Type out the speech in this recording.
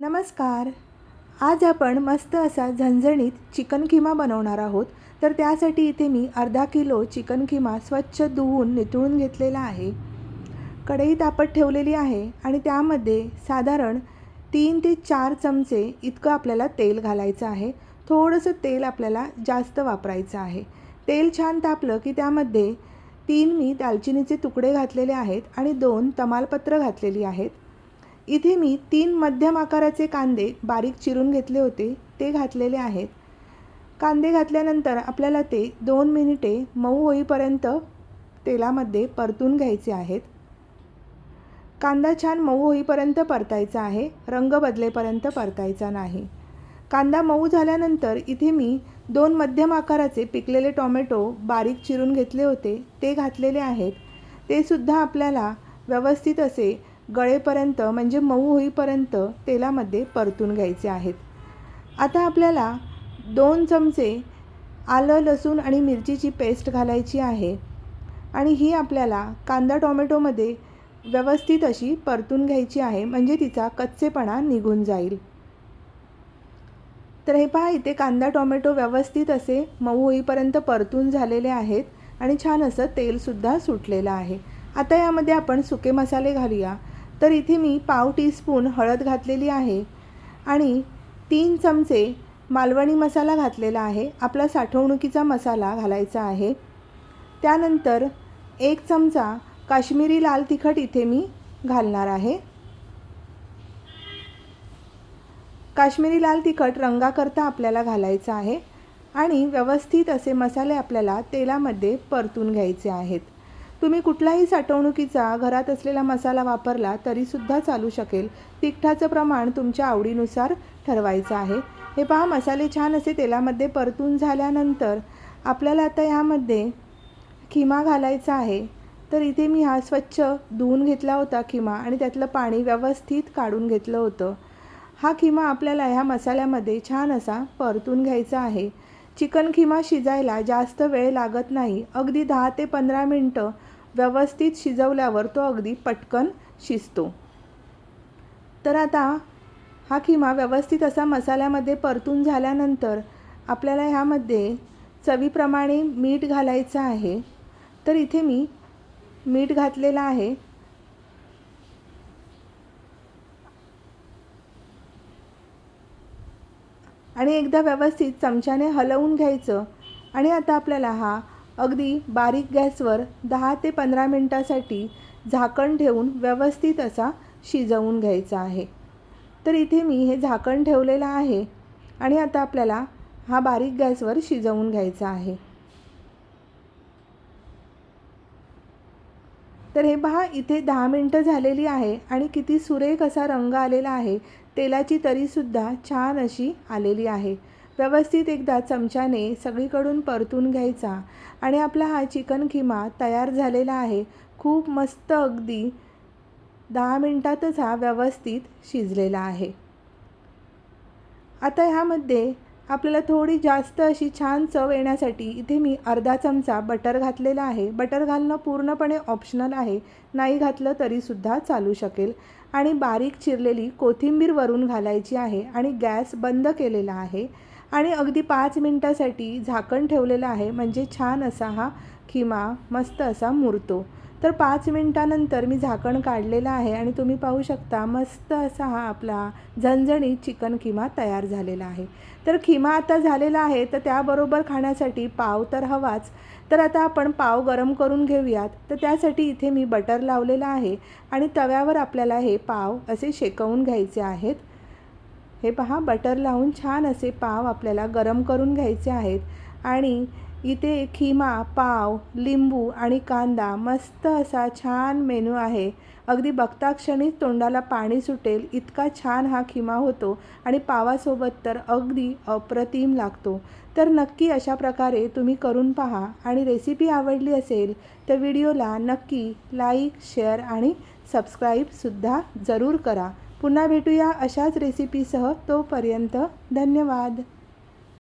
नमस्कार. आज आपण मस्त असा झणझणीत चिकन किमा बनवणार आहोत. तर त्यासाठी इथे मी अर्धा किलो चिकन किमा स्वच्छ धुवून नितळून घेतलेला आहे. कढई तापत ठेवलेली आहे आणि त्यामध्ये साधारण तीन ते चार चमचे इतकं आपल्याला तेल घालायचं आहे. थोडंसं तेल आपल्याला जास्त वापरायचं आहे. तेल छान तापलं की त्यामध्ये तीन मी दालचिनीचे तुकडे घातलेले आहेत आणि दोन तमालपत्र घातलेली आहेत. इथे मी तीन मध्यम आकाराचे कांदे बारीक चिरून घेतले होते ते घातलेले आहेत. कांदे घातल्यानंतर आपल्याला ते दोन मिनिटे मऊ होईपर्यंत तेलामध्ये परतून घ्यायचे आहेत. कांदा छान मऊ होईपर्यंत परतायचा आहे रंग बदलेपर्यंत परतायचा नाही. कांदा मऊ झाल्यानंतर इथे मी दोन मध्यम आकाराचे पिकलेले टोमॅटो बारीक चिरून घेतले होते ते घातलेले आहेत. ते सुद्धा आपल्याला व्यवस्थित असे गळेपर्यंत म्हणजे मऊ होईपर्यंत तेलामध्ये परतून घ्यायचे आहेत. आता आपल्याला दोन चमचे आलं लसूण आणि मिरचीची पेस्ट घालायची आहे आणि ही आपल्याला कांदा टोमॅटोमध्ये व्यवस्थित अशी परतून घ्यायची आहे म्हणजे तिचा कच्चेपणा निघून जाईल. तर हे पहा इथे कांदा टोमॅटो व्यवस्थित असे मऊ होईपर्यंत परतून झालेले आहेत आणि छान असं तेलसुद्धा सुटलेलं आहे. आता यामध्ये आपण सुके मसाले घालूया. तर इथे मी पाव टीस्पून हळद घातलेली आहे आणि तीन चमचे मालवणी मसाला घातलेला आहे. आपला साठवणुकीचा मसाला घालायचा आहे. त्यानंतर एक चमचा काश्मीरी लाल तिखट इथे मी घालणार आहे. काश्मीरी लाल तिखट रंगाकरता आपल्याला घालायचं आहे आणि व्यवस्थित असे मसाले आपल्याला तेलामध्ये परतून घ्यायचे आहेत. तुम्ही कुठलाही साठवणुकीचा घरात असलेला मसाला वापरला तरीसुद्धा चालू शकेल. तिखटाचं प्रमाण तुमच्या आवडीनुसार ठरवायचं आहे. हे पहा मसाले छान असे तेलामध्ये परतून झाल्यानंतर आपल्याला आता ह्यामध्ये खिमा घालायचा आहे. तर इथे मी हा स्वच्छ धुवून घेतला होता खिमा आणि त्यातलं पाणी व्यवस्थित काढून घेतलं होतं. हा खिमा आपल्याला ह्या मसाल्यामध्ये छान असा परतून घ्यायचा आहे. चिकन खिमा शिजायला जास्त वेळ लागत नाही. अगदी दहा ते पंधरा मिनटं व्यवस्थित शिजवल्यावर तो अगदी पटकन शिजतो. तर आता हा किमा व्यवस्थित असा मसाल्यामध्ये परतून झाल्यानंतर आपल्याला ह्यामध्ये चवीप्रमाणे मीठ घालायचं आहे. तर इथे मी मीठ घातलेलं आहे. आणि एकदा व्यवस्थित चमच्याने हलवून घ्यायचं. आणि आता आपल्याला हा अगदी बारीक गॅसवर दहा ते पंधरा मिनटासाठी झाकण ठेवून व्यवस्थित असा शिजवून घ्यायचा आहे. तर इथे मी हे झाकण ठेवलेलं आहे आणि आता आपल्याला हा बारीक गॅसवर शिजवून घ्यायचा आहे. तर हे पहा इथे दहा मिनटं झालेली आहे आणि किती सुरेख असा रंग आलेला आहे. तेलाची तरीसुद्धा छान अशी आलेली आहे. व्यवस्थित एकदा चमच्याने सगळीकडून परतून घ्यायचा आणि आपला हा चिकन किमा तयार झालेला आहे. खूप मस्त अगदी दहा मिनटातच हा व्यवस्थित शिजलेला आहे. आता ह्यामध्ये आपल्याला थोडी जास्त अशी छान चव येण्यासाठी इथे मी अर्धा चमचा बटर घातलेला आहे. बटर घालणं पूर्णपणे ऑप्शनल आहे. नाही घातलं तरीसुद्धा चालू शकेल. आणि बारीक चिरलेली कोथिंबीर वरून घालायची आहे आणि गॅस बंद केलेला आहे. आणि अगदी पाच मिनटासाठी झाकण ठेवलेलं आहे. म्हणजे छान असा हा खिमा मस्त असा मुरतो. तर पाच मिनटानंतर मी झाकण काढलेलं आहे आणि तुम्ही पाहू शकता मस्त असा हा आपला झणझणीत चिकन किमा तयार झालेला आहे. तर खिमा आता झालेला आहे तर त्याबरोबर खाण्यासाठी पाव तर हवाच. तर आता आपण पाव गरम करून घेऊयात. तर त्यासाठी इथे मी बटर लावलेलं आहे आणि तव्यावर आपल्याला हे पाव असे शेकवून घ्यायचे आहेत. हे पहा बटर लावून छान असे पाव आपल्याला गरम करून घ्यायचे आहेत. आणि इथे खिमा पाव लिंबू आणि कांदा मस्त असा छान मेनू आहे. अगदी बघता क्षणीच तोंडाला पाणी सुटेल इतका छान हा खिमा होतो आणि पावासोबत तर अगदी अप्रतिम लागतो. तर नक्की अशा प्रकारे तुम्ही करून पहा आणि रेसिपी आवडली असेल तर व्हिडिओला नक्की लाईक शेअर आणि सबस्क्राईबसुद्धा जरूर करा. पुन्हा भेटूया अशाच रेसिपीसह तोपर्यंत धन्यवाद.